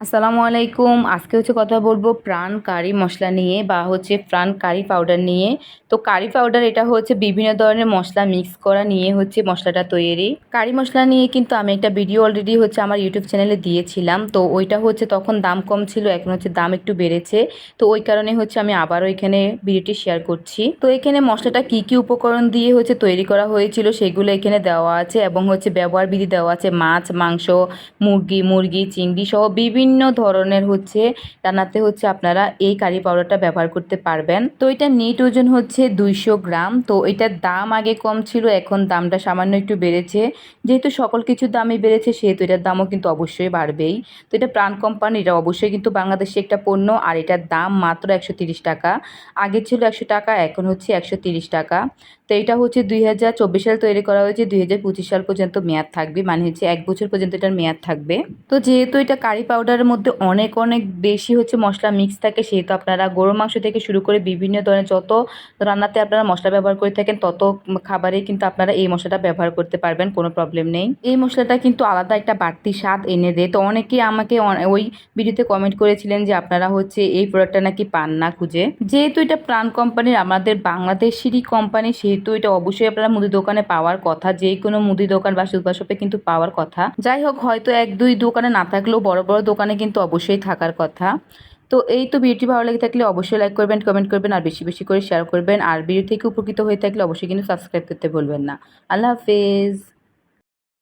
আসসালামু আলাইকুম। আজকে হচ্ছে কথা বলব প্রাণ কারি মশলা নিয়ে বা হচ্ছে প্রাণ কারি পাউডার নিয়ে। তো কারি পাউডার এটা হচ্ছে বিভিন্ন ধরনের মশলা মিক্স করা নিয়ে হচ্ছে মশলাটা তৈরি। কারি মশলা নিয়ে কিন্তু আমি একটা ভিডিও অলরেডি হচ্ছে আমার ইউটিউব চ্যানেলে দিয়েছিলাম। তো ওইটা হচ্ছে তখন দাম কম ছিল, এখন হচ্ছে দাম একটু বেড়েছে। তো ওই কারণে হচ্ছে আমি আবারও এখানে ভিডিওটি শেয়ার করছি। তো এখানে মশলাটা কি কি উপকরণ দিয়ে হচ্ছে তৈরি করা হয়েছিল সেগুলো এখানে দেওয়া আছে এবং হচ্ছে ব্যবহার বিধি দেওয়া আছে। মাছ, মাংস, মুরগি মুরগি, চিংড়ি সহ বিভিন্ন ধরনের হচ্ছে, রান্নাতে হচ্ছে আপনারা এই কারি পাউডারটা ব্যবহার করতে পারবেন। তো এটা নেট ওজন হচ্ছে দুইশো গ্রাম। তো এটার দাম আগে কম ছিল, এখন দামটা সামান্য একটু বেড়েছে। যেহেতু সকল কিছুর দামই বেড়েছে, সেহেতু এটার দামও কিন্তু অবশ্যই বাড়বেই। তো এটা প্রাণ কোম্পানি, এটা অবশ্যই কিন্তু বাংলাদেশে একটা পণ্য। আর এটার দাম মাত্র একশো টাকা। আগে ছিল একশো টাকা, এখন হচ্ছে একশো টাকা। তো এটা হচ্ছে দুই হাজার চব্বিশ সাল তৈরি করা হয়েছে। দুই হাজার পঁচিশ সাল পর্যন্ত মেয়াদ থাকবে। মানে হচ্ছে এক বছর পর্যন্ত এটার মেয়াদ থাকবে। তো যেহেতু এটা কারি পাউডারের মধ্যে অনেক অনেক বেশি হচ্ছে মশলা মিক্স থাকে, সেহেতু আপনারা গরু মাংস থেকে শুরু করে বিভিন্ন ধরনের যত রান্নাতে আপনারা মশলা ব্যবহার করে থাকেন, তত খাবারে কিন্তু আপনারা এই মশলাটা ব্যবহার করতে পারবেন, কোনো প্রবলেম নেই। এই মশলাটা কিন্তু আলাদা একটা বাড়তি স্বাদ এনে দেয়। তো অনেকেই আমাকে ওই ভিডিওতে কমেন্ট করেছিলেন যে আপনারা হচ্ছে এই প্রোডাক্টটা নাকি পান না খুঁজে। যেহেতু এটা প্রাণ কোম্পানির আমাদের বাংলাদেশেরই কোম্পানি সেহেতু এটা অবশ্যই আপনারা মুদি দোকানে পাওয়ার কথা, যে কোনো মুদি দোকান বা সুপার শপে কিন্তু পাওয়ার কথা। যাই হোক, হয়তো এক, দুই দোকানে না থাকলেও বড় বড় দোকানে কিন্তু অবশ্যই থাকার কথা। তো এই তো ভিডিওটি ভালো লেগে থাকলে অবশ্যই লাইক করবেন কমেন্ট করবেন, আর বেশি বেশি করে শেয়ার করবেন। আর ভিডিও থেকে উপকৃত হয়ে থাকলে অবশ্যই কিন্তু সাবস্ক্রাইব করতে ভুলবেন না। আল্লাহ হাফেজ।